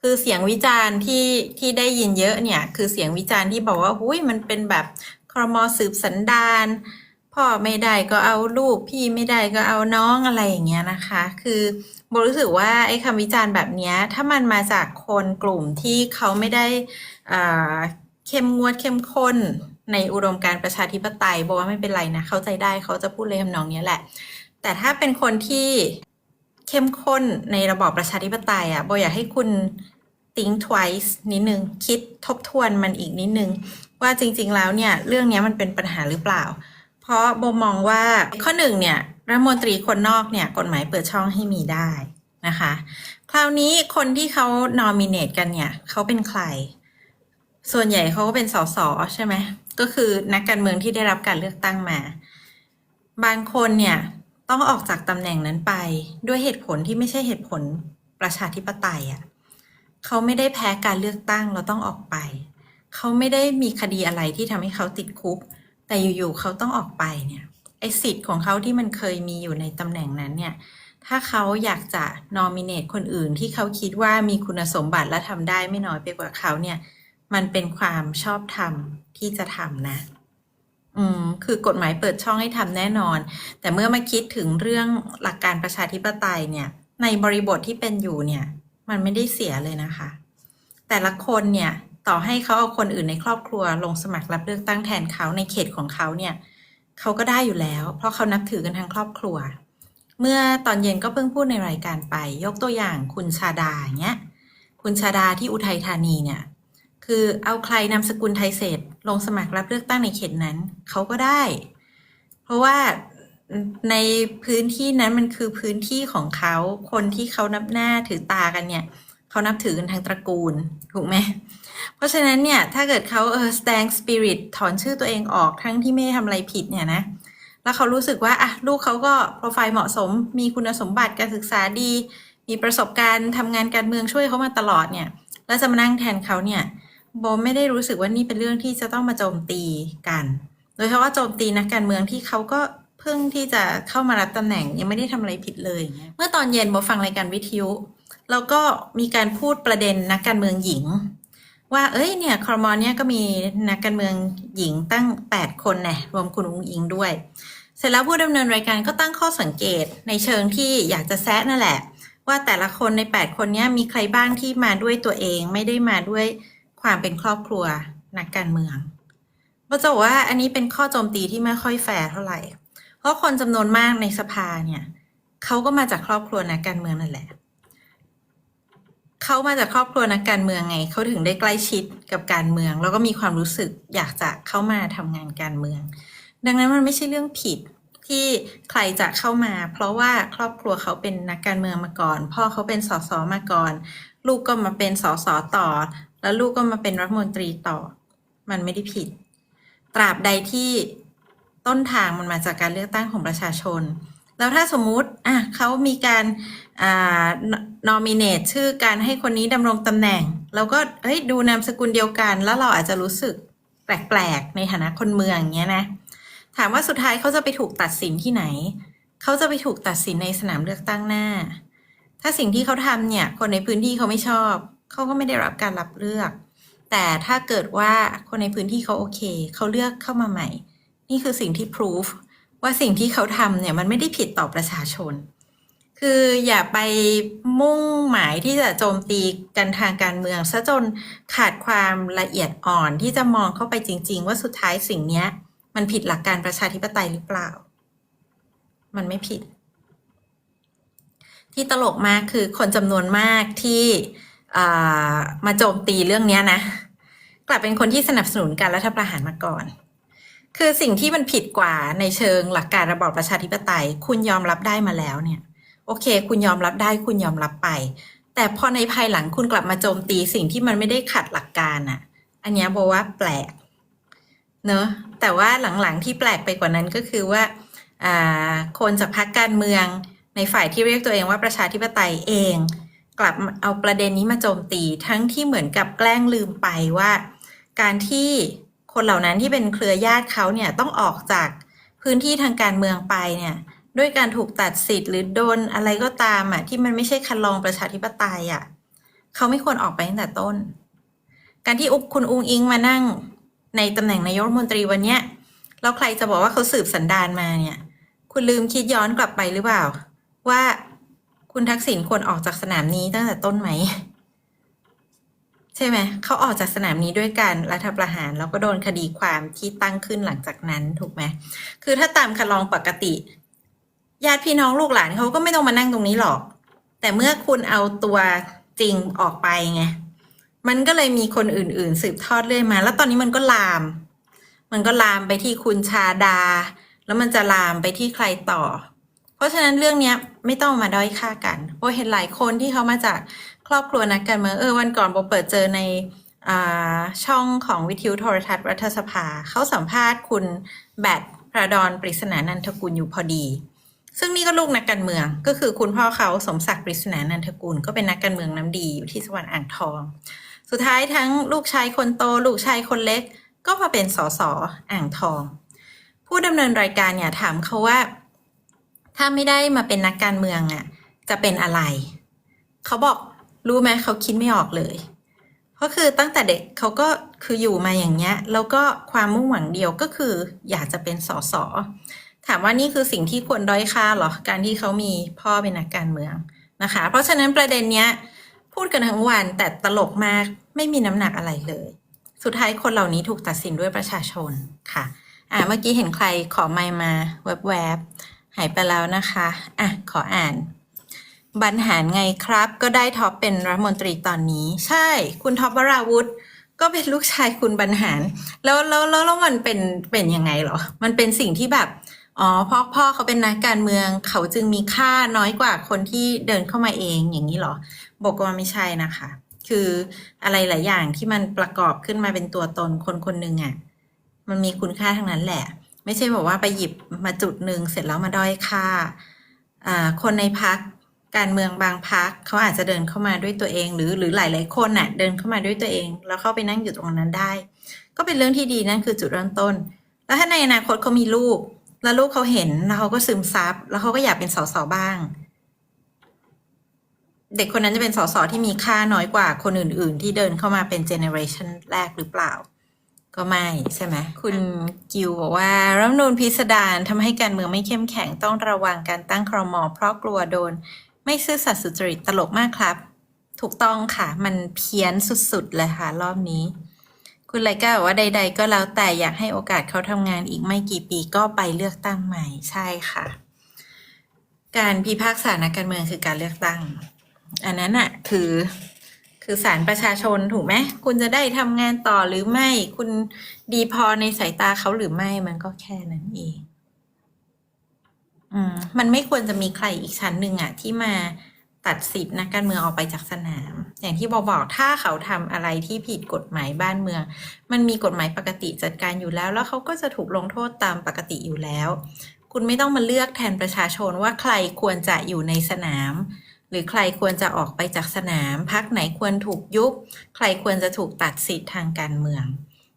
คือเสียงวิจารณ์ที่ที่ได้ยินเยอะเนี่ย คือเสียงวิจารณ์ที่บอกว่าหุ้ยมันเป็นแบบครมอสืบสันดานพ่อไม่ได้ก็เอาลูกพี่ไม่ได้ก็เอาน้องอะไรอย่างเงี้ยนะคะ คือโบรู้สึกว่าไอ้คำวิจารณ์แบบเนี้ยถ้ามันมาจากคนกลุ่มที่เขาไม่ได้อ่าเข้มงวดเข้มข้นในอุดมการประชาธิปไตยบอกว่าไม่เป็นไรนะ เข้าใจได้เขาจะพูดเลยทำนองเนี้ยแหละ แต่ถ้าเป็นคนที่ เข้มข้นในระบอบประชาธิปไตยอะโบอยากให้คุณ think twice นิดนึง คิดทบทวนมันอีกนิดนึง ว่าจริง ๆ แล้วเนี่ย เรื่องนี้มันเป็นปัญหาหรือเปล่า เพราะโบมองว่าข้อหนึ่งเนี่ยรัฐมนตรีคนนอกเนี่ยกฎหมายเปิดช่องให้มีได้นะคะ คราวนี้คนที่เขา nominate กันเนี่ยเขาเป็นใคร ส่วนใหญ่เขาก็เป็นสสใช่ไหมก็คือนักการเมืองที่ได้รับการเลือกตั้งมา บางคนเนี่ย ต้องออกจากตำแหน่งนั้นไป ด้วยเหตุผลที่ไม่ใช่เหตุผลประชาธิปไตยอะ่ะเขาไม่ได้แพ้การเลือกตั้งเราต้องออกไป เขาไม่ได้มีคดีอะไรที่ทำให้เขาติดคุก แต่อยู่ๆเขาต้องออกไปเนี่ยไอสิทธิ์ของเขาที่มันเคยมีอยู่ในตำแหน่งนั้นเนี่ย ถ้าเขาอยากจะนอมิเนตคนอื่นที่เขาคิดว่ามีคุณสมบัติและทำได้ไม่น้อยไปกว่าเขาเนี่ย มันเป็นความชอบธรรมที่จะทำนะ อืมคือกฎหมายเปิดช่องให้ทำแน่นอน แต่เมื่อมาคิดถึงเรื่องหลักการประชาธิปไตยเนี่ย ในบริบทที่เป็นอยู่เนี่ย มันไม่ได้เสียเลยนะคะ แต่ละคนเนี่ย ต่อให้เขาเอาคนอื่นในครอบครัว ลงสมัครรับเลือกตั้งแทนเขาในเขตของเขาเนี่ยเขาก็ได้อยู่แล้ว เพราะเขานับถือกันทั้งครอบครัว เมื่อตอนเย็นก็เพิ่งพูดในรายการไป ยกตัวอย่างคุณชาดาเงี้ย คุณชาดาที่อุทัยธานีเนี่ย คือเอาใครนามสกุลไทยเศษลงสมัครรับเลือกตั้งในเขตนั้นเขาก็ได้ เพราะว่าในพื้นที่นั้นมันคือพื้นที่ของเขาคนที่เขานับหน้าถือตากันเนี่ยเขานับถือกันทางตระกูลถูกไหมเพราะฉะนั้นเนี่ยถ้าเกิดเขาเออ stand spirit ถอนชื่อตัวเองออกทั้งที่ไม่ได้ทำอะไรผิดเนี่ยนะแล้วเขารู้สึกว่าอะลูกเขาก็โปรไฟล์เหมาะสม มีคุณสมบัติการศึกษาดี มีประสบการณ์ทำงานการเมืองช่วยเขามาตลอดเนี่ย แล้วจะมานั่งแทนเขาเนี่ย โบไม่ได้รู้สึกว่านี่เป็นเรื่องที่จะต้องมาโจมตีกัน โดยเฉพาะโจมตีนักการเมืองที่เขาก็เพิ่งที่จะเข้ามารับตำแหน่งยังไม่ได้ทำอะไรผิดเลย เมื่อตอนเย็นโบฟังรายการวิทยุแล้วก็มีการพูดประเด็นนักการเมืองหญิง ว่าเอ้ยเนี่ยคอรมอนเนี่ยก็มีนักการเมืองหญิงตั้ง 8 คนน่รวมคุณอุ้งอิงด้วย เสร็จแล้วผู้ดำเนินรายการก็ตั้งข้อสังเกตในเชิงที่อยากจะแซะนั่นแหละ ว่าแต่ละคนใน 8 คนเนี้ยมีใครบ้างที่มาด้วยตัวเองไม่ได้มาด้วย ความเป็นครอบครัวนักการเมืองเราจะบอกว่าอันนี้เป็นข้อโจมตีที่ไม่ค่อยแฟร์เท่าไหร่ เพราะคนจำนวนมากในสภาเนี่ยเขาก็มาจากครอบครัวนักการเมืองนั่นแหละเขามาจากครอบครัวนักการเมืองไงเขาถึงได้ใกล้ชิดกับการเมือง แล้วก็มีความรู้สึกอยากจะเข้ามาทำงานการเมือง ดังนั้นมันไม่ใช่เรื่องผิดที่ใครจะเข้ามา เพราะว่าครอบครัวเขาเป็นนักการเมืองมาก่อน พ่อเขาเป็นสสมาก่อน ลูกก็มาเป็นสสต่อ แล้วลูกก็มาเป็นรัฐมนตรีต่อ มันไม่ได้ผิด ตราบใดที่ต้นทางมันมาจากการเลือกตั้งของประชาชน แล้วถ้าสมมุติอะเขามีการอ่านอมิเนตชื่อการให้คนนี้ดำรงตำแหน่งเราก็เฮ้ยดูนามสกุลเดียวกัน แล้วเราอาจจะรู้สึกแปลกๆ ในฐานะคนเมืองอย่างเงี้ยนะ ถามว่าสุดท้ายเขาจะไปถูกตัดสินที่ไหน เขาจะไปถูกตัดสินในสนามเลือกตั้งหน้า ถ้าสิ่งที่เขาทำเนี่ย คนในพื้นที่เขาไม่ชอบ เขาก็ไม่ได้รับการรับเลือก แต่ถ้าเกิดว่าคนในพื้นที่เขาโอเค เขาเลือกเข้ามาใหม่ นี่คือสิ่งที่ proof ว่าสิ่งที่เขาทำเนี่ยมันไม่ได้ผิดต่อประชาชน คืออย่าไปมุ่งหมายที่จะโจมตีกันทางการเมืองซะจนขาดความละเอียดอ่อนที่จะมองเข้าไปจริง ๆ ว่าสุดท้ายสิ่งเนี้ยมันผิดหลักการประชาธิปไตยหรือเปล่า มันไม่ผิด ที่ตลกมากคือคนจำนวนมากที่ มาโจมตีเรื่องนี้นะ กลับเป็นคนที่สนับสนุนการรัฐประหารมาก่อน คือสิ่งที่มันผิดกว่าในเชิงหลักการระบอบประชาธิปไตย คุณยอมรับได้มาแล้วเนี่ย โอเค คุณยอมรับได้ คุณยอมรับไป แต่พอในภายหลังคุณกลับมาโจมตีสิ่งที่มันไม่ได้ขัดหลักการอะอันนี้บอกว่าแปลก เนอะแต่ว่าหลังๆที่แปลกไปกว่านั้นก็คือว่าคนจากพรรคการเมืองในฝ่ายที่เรียกตัวเองว่าประชาธิปไตยเอง กลับเอาประเด็นนี้มาโจมตีทั้งที่เหมือนกับแกล้งลืมไปว่า การที่คนเหล่านั้นที่เป็นเครือญาติเขาเนี่ยต้องออกจากพื้นที่ทางการเมืองไปเนี่ยด้วยการถูกตัดสิทธิ์หรือโดนอะไรก็ตามอะที่มันไม่ใช่คันลองประชาธิปไตยอะเขาไม่ควรออกไปตั้งแต่ต้น การที่อุบคุณอุงอิงมานั่งในตำแหน่งนายกรัฐมนตรีวันเนี้ยแล้วใครจะบอกว่าเขาสืบสันดานมาเนี่ย คุณลืมคิดย้อนกลับไปหรือเปล่า ว่า คุณทักษิณควรออกจากสนามนี้ตั้งแต่ต้นไหม ใช่ไหมเขาออกจากสนามนี้ด้วยการรัฐประหารแล้วก็โดนคดีความที่ตั้งขึ้นหลังจากนั้นถูกไหมคือถ้าตามคันลองปกติญาติพี่น้องลูกหลานเขาก็ไม่ต้องมานั่งตรงนี้หรอก แต่เมื่อคุณเอาตัวจริงออกไปไงมันก็เลยมีคนอื่น ๆ สืบทอดเรื่อยมา แล้วตอนนี้มันก็ลาม มันก็ลามไปที่คุณชาดา แล้วมันจะลามไปที่ใครต่อ เพราะฉะนั้นเรื่องนี้ไม่ต้องมาด้อยค่ากันเพราะเห็นหลายคนที่เขามาจากครอบครัวนักการเมืองเออวันก่อนโบเปิดเจอในอช่องของวิทยุโทรทัศน์รัฐสภาเขาสัมภาษณ์คุณแบทพระดอนปริศนานันทกุลอยู่พอดี ซึ่งนี่ก็ลูกนักการเมือง ก็คือคุณพ่อเขาสมศักดิ์ปริศนานันทกุลก็เป็นนักการเมืองน้ำดีอยู่ที่จังหวัดอ่างทอง สุดท้ายทั้งลูกชายคนโต ลูกชายคนเล็ก ก็มาเป็นสสอ่างทอง ผู้ดำเนินรายการเนี่ยถามเขาว่า ถ้าไม่ได้มาเป็นนักการเมืองอะ จะเป็นอะไร เขาบอกรู้ไหมเขาคิดไม่ออกเลยเพราะคือตั้งแต่เด็กเขาก็คืออยู่มาอย่างเงี้ย แล้วก็ความมุ่งหวังเดียวก็คืออยากจะเป็นสสถามว่านี่คือสิ่งที่ควรด้อยค่าหรอ การที่เขามีพ่อเป็นนักการเมืองนะคะ เพราะฉะนั้นประเด็นเนี้ยพูดกันทั้งวันแต่ตลกมากไม่มีน้ำหนักอะไรเลย สุดท้ายคนเหล่านี้ถูกตัดสินด้วยประชาชนค่ะ อ่าเมื่อกี้เห็นใครขอไมค์มาแวบๆ หายไปแล้วนะคะอะขออ่าน บรรหารไงครับ ก็ได้ท็อปเป็นรัฐมนตรีตอนนี้ ใช่ คุณท็อปวราวุธก็เป็นลูกชายคุณบรรหาร แล้วแล้วแล้วแล้วมันเป็นเป็นยังไงเหรอ มันเป็นสิ่งที่แบบอ๋อพ่อพ่อเขาเป็นนักการเมือง เขาจึงมีค่าน้อยกว่าคนที่เดินเข้ามาเองอย่างนี้เหรอ บอกว่าไม่ใช่นะคะ คืออะไรหลายอย่างที่มันประกอบขึ้นมาเป็นตัวตนคนคนหนึ่งอะ่ะ มันมีคุณค่าทั้งนั้นแหละ ไม่ใช่บอกว่าไปหยิบมาจุดหนึ่งเสร็จแล้วมาด้อยค่าคนในพักการเมืองบางพักเขาอาจจะเดินเข้ามาด้วยตัวเอง หรือหรือหลายๆคนน่ะเดินเข้ามาด้วยตัวเอง แล้วเข้าไปนั่งอยู่ตรงนั้นได้ ก็เป็นเรื่องที่ดีนั่นคือจุดเริ่มต้น แล้วถ้าในอนาคตเขามีลูก แล้วลูกเขาเห็นแล้วเขาก็ซึมซับแล้วเขาก็อยากเป็นสสบ้าง เด็กคนนั้นจะเป็นสสที่มีค่าน้อยกว่าคนอื่น ๆ ที่เดินเข้ามาเป็นเจเนอเรชันแรกหรือเปล่า ก็ไม่ใช่ไหมคุณกิวบอกว่ารัฐธรรมนูญพิสดารทำให้การเมืองไม่เข้มแข็งต้องระวังการตั้งครมเพราะกลัวโดน ไม่ซื่อสัตย์สุจริตตลกมากครับ ถูกต้องค่ะ มันเพี้ยนสุดๆเลยค่ะ รอบนี้ คุณไลก้าบอกว่าใด ๆ ก็แล้วแต่อยากให้โอกาสเขาทำงานอีกไม่กี่ปีก็ไปเลือกตั้งใหม่ใช่ค่ะ การพิพากษานักการเมืองคือการเลือกตั้ง อันนั้นอะคือ คือสารประชาชนถูกไหมคุณจะได้ทำงานต่อหรือไม่ คุณดีพอในสายตาเขาหรือไม่มันก็แค่นั้นเองอืมมันไม่ควรจะมีใครอีกชั้นหนึ่งอะที่มาตัดสิทธินักการเมืองออกไปจากสนาม อย่างที่บอกบอกถ้าเขาทำอะไรที่ผิดกฎหมายบ้านเมือง มันมีกฎหมายปกติจัดการอยู่แล้ว แล้วเขาก็จะถูกลงโทษตามปกติอยู่แล้ว คุณไม่ต้องมาเลือกแทนประชาชนว่าใครควรจะอยู่ในสนาม หรือใครควรจะออกไปจากสนาม พักไหนควรถูกยุบ ใครควรจะถูกตัดสิทธิ์ทางการเมือง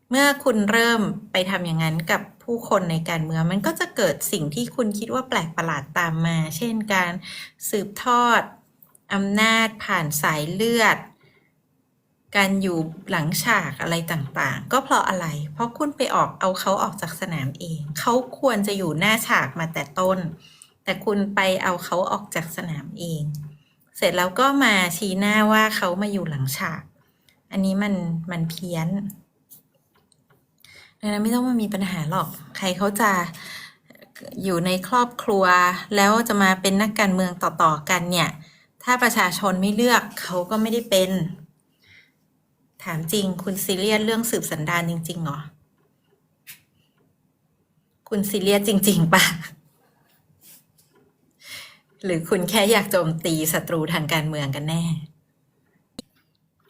เมื่อคุณเริ่มไปทำอย่างนั้นกับผู้คนในการเมืองมันก็จะเกิดสิ่งที่คุณคิดว่าแปลกประหลาดตามมา เช่นการสืบทอดอำนาจผ่านสายเลือด การอยู่หลังฉากอะไรต่างๆ ก็เพราะอะไร เพราะคุณไปออกเอาเขาออกจากสนามเอง เขาควรจะอยู่หน้าฉากมาแต่ต้น แต่คุณไปเอาเขาออกจากสนามเอง เสร็จแล้วก็มาชี้หน้าว่าเขามาอยู่หลังฉาก อันนี้มันมันเพี้ยนดังนั้นไม่ต้องมามีปัญหาหรอก ใครเขาจะอยู่ในครอบครัว แล้วจะมาเป็นนักการเมืองต่อๆกันเนี่ย ถ้าประชาชนไม่เลือกเขาก็ไม่ได้เป็น ถามจริงคุณซีเรียสเรื่องสืบสันดานจริงๆเหรอ คุณซีเรียสจริง ๆปะ หรือคุณแค่อยากโจมตีศัตรูทางการเมืองกันแน่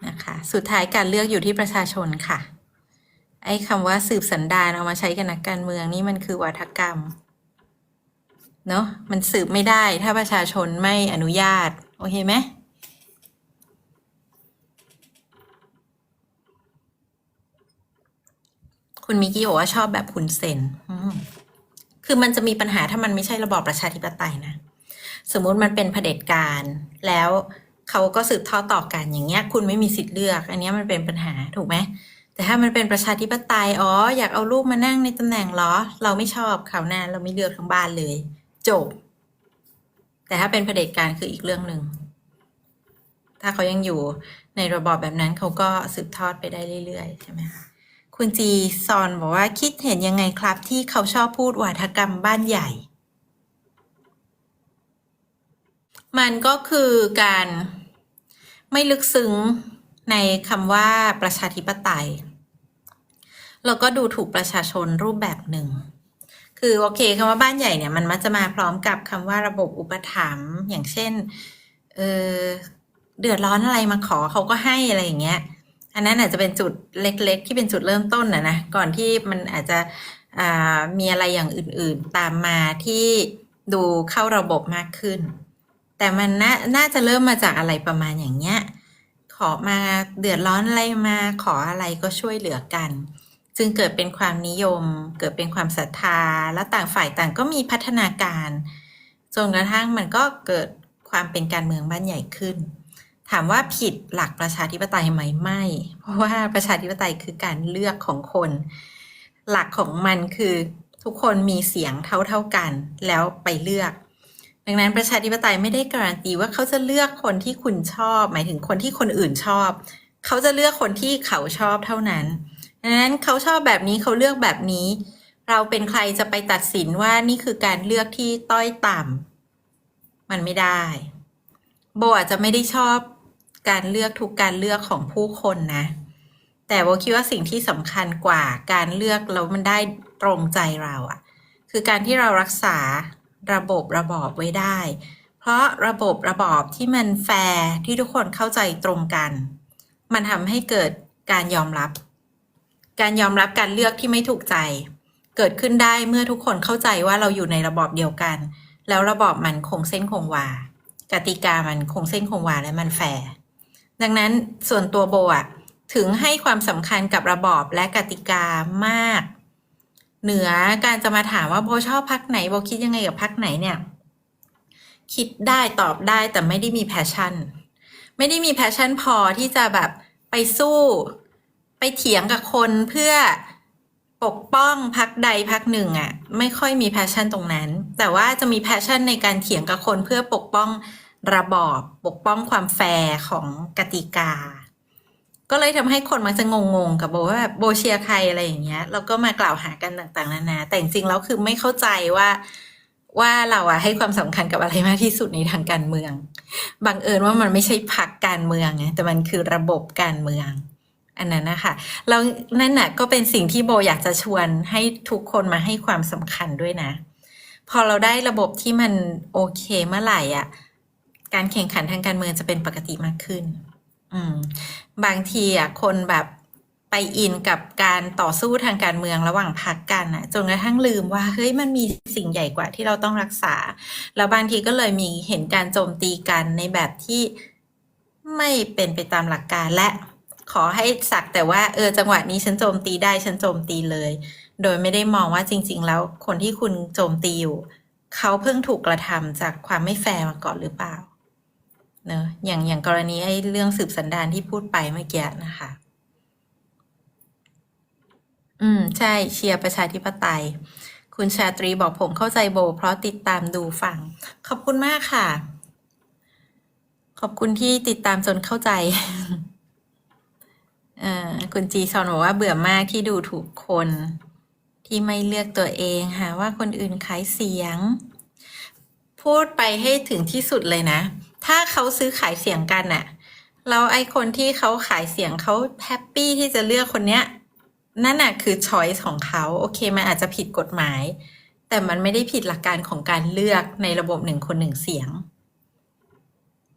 นะคะ สุดท้ายการเลือกอยู่ที่ประชาชนค่ะ ไอ้คำว่าสืบสันดานเอามาใช้กับนักการเมืองนี่มันคือวาทกรรม เนอะมันสืบไม่ได้ถ้าประชาชนไม่อนุญาต โอเคไหมคุณมิกี้บอกว่าชอบแบบคุณเซน คือมันจะมีปัญหาถ้ามันไม่ใช่ระบอบประชาธิปไตยนะ สมมุติมันเป็นเผด็จการ แล้วเขาก็สืบทอดต่อกันอย่างเงี้ย คุณไม่มีสิทธิ์เลือก อันนี้มันเป็นปัญหาถูกไหมแต่ถ้ามันเป็นประชาธิปไตยอ๋ออยากเอาลูกมานั่งในตำแหน่งหรอ เราไม่ชอบเขาวหน้าเราไม่เลือกทั้งบ้านเลย จบ แต่ถ้าเป็นเผด็จการคืออีกเรื่องหนึ่งถ้าเขายังอยู่ในระบอบแบบนั้นเขาก็สืบทอดไปได้เรื่อยๆใช่ไหมคะคุณจีซอนบอกว่าคิดเห็นยังไงครับที่เขาชอบพูดวาทกรรมบ้านใหญ่ มันก็คือการไม่ลึกซึ้งในคำว่าประชาธิปไตย แล้วก็ดูถูกประชาชนรูปแบบหนึ่ง คือโอเคคำว่าบ้านใหญ่เนี่ยมันมักจะมาพร้อมกับคำว่าระบบอุปถัมภ์อย่างเช่นเออเดือดร้อนอะไรมาขอเขาก็ให้อะไรอย่างเงี้ย อันนั้นอาจจะเป็นจุดเล็ก ๆ ที่เป็นจุดเริ่มต้นนะนะก่อนที่มันอาจจะมีอะไรอย่างอื่นๆ ตามมาที่ดูเข้าระบบมากขึ้น แต่มันน่าน่าจะเริ่มมาจากอะไรประมาณอย่างเงี้ย ขอมาเดือดร้อนอะไรมาขออะไรก็ช่วยเหลือกัน จึงเกิดเป็นความนิยม เกิดเป็นความศรัทธา แล้วต่างฝ่ายต่างก็มีพัฒนาการจนกระทั่งมันก็เกิดความเป็นการเมืองบ้านใหญ่ขึ้น ถามว่าผิดหลักประชาธิปไตยไหมไม่ เพราะว่าประชาธิปไตยคือการเลือกของคน หลักของมันคือทุกคนมีเสียงเท่าๆกัน แล้วไปเลือก ดังนั้นประชาธิปไตยไม่ได้การันตีว่าเขาจะเลือกคนที่คุณชอบ หมายถึงคนที่คนอื่นชอบ เขาจะเลือกคนที่เขาชอบเท่านั้นดังนั้นเขาชอบแบบนี้เขาเลือกแบบนี้ เราเป็นใครจะไปตัดสินว่านี่คือการเลือกที่ต้อยต่ำมันไม่ได้ โบอาจจะไม่ได้ชอบการเลือกทุกการเลือกของผู้คนนะ แต่โบคิดว่าสิ่งที่สำคัญกว่าการเลือกแล้วมันได้ตรงใจเราอะคือการที่เรารักษา ระบบระบอบไว้ได้ เพราะระบบระบอบที่มันแฟร์ที่ทุกคนเข้าใจตรงกัน มันทำให้เกิดการยอมรับ การยอมรับการเลือกที่ไม่ถูกใจ เกิดขึ้นได้เมื่อทุกคนเข้าใจว่าเราอยู่ในระบอบเดียวกัน แล้วระบอบมันคงเส้นคงวา กติกามันคงเส้นคงวาและมันแฟร์ดังนั้นส่วนตัวโบอะถึงให้ความสำคัญกับระบอบและกติกามาก เหนือการจะมาถามว่าโบชอบพักไหนโบคิดยังไงกับพักไหนเนี่ย คิดได้ตอบได้แต่ไม่ได้มีแพชชั่น ไม่ได้มีแพชชั่นพอที่จะแบบไปสู้ ไปเถียงกับคนเพื่อปกป้องพักใดพักหนึ่งอะ่ะ ไม่ค่อยมีแพชชั่นตรงนั้น แต่ว่าจะมีแพชชั่นในการเถียงกับคนเพื่อปกป้องระบอบปกป้องความแฟร์ของกติกา ก็เลยทำให้คนมักจะงงๆกับโบว่าแบบโบเชียใครอะไรอย่างเงี้ยแล้วก็มากล่าวหากันต่างๆนานาแต่จริงๆแล้วคือไม่เข้าใจว่าว่าเราอะให้ความสำคัญกับอะไรมากที่สุดในทางการเมือง บังเอิญว่ามันไม่ใช่พักการเมืองไงแต่มันคือระบบการเมือง อันนั้นนะคะแล้วนั่นน่ะก็เป็นสิ่งที่โบอยากจะชวนให้ทุกคนมาให้ความสำคัญด้วยนะ พอเราได้ระบบที่มันโอเคเมื่อไหร่อะ การแข่งขันทางการเมืองจะเป็นปกติมากขึ้น อืม บางทีอะคนแบบไปอินกับการต่อสู้ทางการเมืองระหว่างพรรคกันอะจนกระทั่งลืมว่าเฮ้ยมันมีสิ่งใหญ่กว่าที่เราต้องรักษา แล้วบางทีก็เลยมีเห็นการโจมตีกันในแบบที่ไม่เป็นไปตามหลักการและขอให้สักแต่ว่าเออจังหวะนี้ฉันโจมตีได้ฉันโจมตีเลย โดยไม่ได้มองว่าจริง ๆ แล้วคนที่คุณโจมตีอยู่ เขาเพิ่งถูกกระทำจากความไม่แฟร์มาก่อนหรือเปล่า เนอะอย่างอย่างกรณีไอ้เรื่องสืบสันดานที่พูดไปเมื่อกี้นะคะ อืม ใช่เชียร์ประชาธิปไตย คุณชาตรีบอกผมเข้าใจโบ เพราะติดตามดูฟัง ขอบคุณมากค่ะ ขอบคุณที่ติดตามจนเข้าใจเอ่อคุณจีซอนบอกว่าเบื่อมากที่ดูถูกคน ที่ไม่เลือกตัวเองหาว่าคนอื่นขายเสียง พูดไปให้ถึงที่สุดเลยนะ ถ้าเขาซื้อขายเสียงกันน่ะแล้วไอ้คนที่เขาขายเสียงเขาแฮปปี้ที่จะเลือกคนเนี้ยนั่นน่ะคือช้อยส์ของเขาโอเคมันอาจจะผิดกฎหมาย แต่มันไม่ได้ผิดหลักการของการเลือกในระบบหนึ่งคนหนึ่งเสียง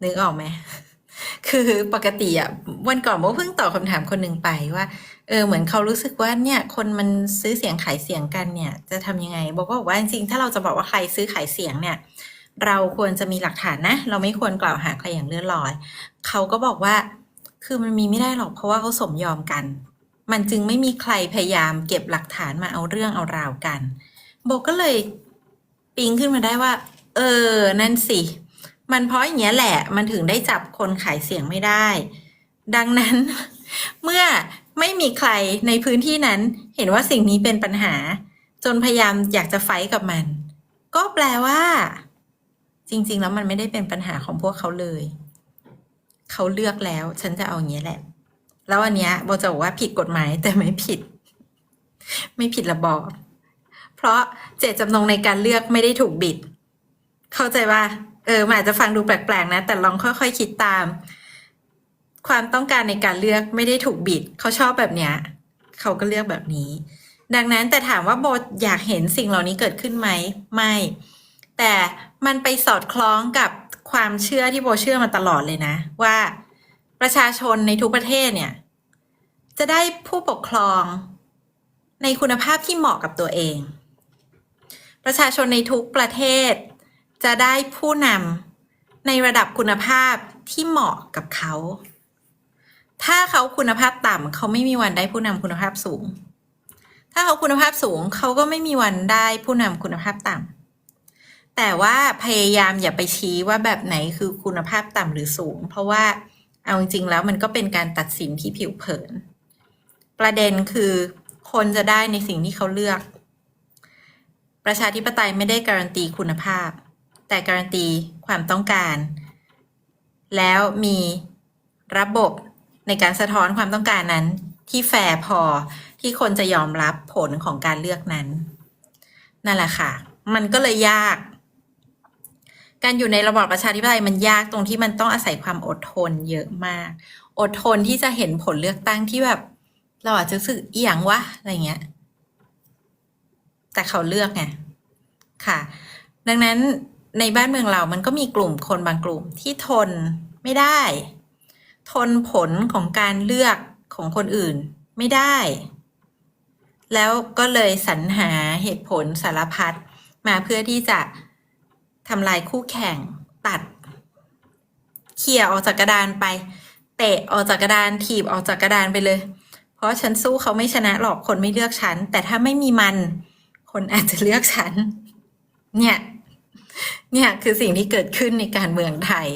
นึกออกไหมคือปกติอะวันก่อนโมเพิ่งตอบคำถามคนหนึ่งไปว่า เออเหมือนเขารู้สึกว่าเนี่ย คนมันซื้อเสียงขายเสียงกันเนี่ย จะทำยังไงบอกว่าบอกว่าจริงๆถ้าเราจะบอกว่าใครซื้อขายเสียงเนี่ย เราควรจะมีหลักฐานนะ เราไม่ควรกล่าวหาใครอย่างเลื่อนลอย เขาก็บอกว่า คือมันมีไม่ได้หรอกเพราะว่าเขาสมยอมกัน มันจึงไม่มีใครพยายามเก็บหลักฐานมาเอาเรื่องเอาราวกัน โบก็เลยปิงขึ้นมาได้ว่า เออ นั่นสิ มันเพราะอย่างเงี้ยแหละ มันถึงได้จับคนขายเสียงไม่ได้ ดังนั้น เมื่อไม่มีใครในพื้นที่นั้นเห็นว่าสิ่งนี้เป็นปัญหา จนพยายามอยากจะไฟท์กับมัน ก็แปลว่า จริง ๆ แล้วมันไม่ได้เป็นปัญหาของพวกเขาเลย เขาเลือกแล้ว ฉันจะเอาอย่างนี้แหละ แล้วอันเนี้ยโบจะบอกว่าผิดกฎหมายแต่ไม่ผิด ไม่ผิดระบอบเพราะเจตจำนงในการเลือกไม่ได้ถูกบิด เข้าใจว่า เออมันอาจจะฟังดูแปลกๆนะ แต่ลองค่อยๆคิดตาม ความต้องการในการเลือกไม่ได้ถูกบิด เขาชอบแบบเนี้ยเขาก็เลือกแบบนี้ ดังนั้นแต่ถามว่าโบอยากเห็นสิ่งเหล่านี้เกิดขึ้นไหม ไม่ แต่มันไปสอดคล้องกับความเชื่อที่โบเชื่อมาตลอดเลยนะ ว่าประชาชนในทุกประเทศเนี่ย จะได้ผู้ปกครองในคุณภาพที่เหมาะกับตัวเอง ประชาชนในทุกประเทศ จะได้ผู้นำในระดับคุณภาพที่เหมาะกับเขา ถ้าเขาคุณภาพต่ำเขาไม่มีวันได้ผู้นำคุณภาพสูง ถ้าเขาคุณภาพสูงเขาก็ไม่มีวันได้ผู้นำคุณภาพต่ำ แต่ว่าพยายามอย่าไปชี้ว่าแบบไหนคือคุณภาพต่ำหรือสูง เพราะว่าเอาจริงๆแล้วมันก็เป็นการตัดสินที่ผิวเผิน ประเด็นคือคนจะได้ในสิ่งที่เขาเลือก ประชาธิปไตยไม่ได้การันตีคุณภาพ แต่การันตีความต้องการ แล้วมีระบบในการสะท้อนความต้องการนั้น ที่แฟร์พอที่คนจะยอมรับผลของการเลือกนั้น นั่นแหละค่ะ มันก็เลยยาก การอยู่ในระบอบประชาธิปไตยมันยากตรงที่มันต้องอาศัยความอดทนเยอะมาก อดทนที่จะเห็นผลเลือกตั้งที่แบบ เราอาจจะรู้สึกเอียงวะอะไรเงี้ย แต่เขาเลือกไงค่ะ ดังนั้นในบ้านเมืองเรามันก็มีกลุ่มคนบางกลุ่มที่ทนไม่ได้ ทนผลของการเลือกของคนอื่นไม่ได้ แล้วก็เลยสรรหาเหตุผลสารพัดมาเพื่อที่จะ ทำลายคู่แข่งตัดเขี่ยออกจากกระดานไป เตะออกจากกระดานถีบออกจากกระดานไปเลย เพราะฉันสู้เขาไม่ชนะหรอกคนไม่เลือกฉัน แต่ถ้าไม่มีมัน คนอาจจะเลือกฉัน เนี่ย เนี่ยคือสิ่งที่เกิดขึ้นในการเมืองไทย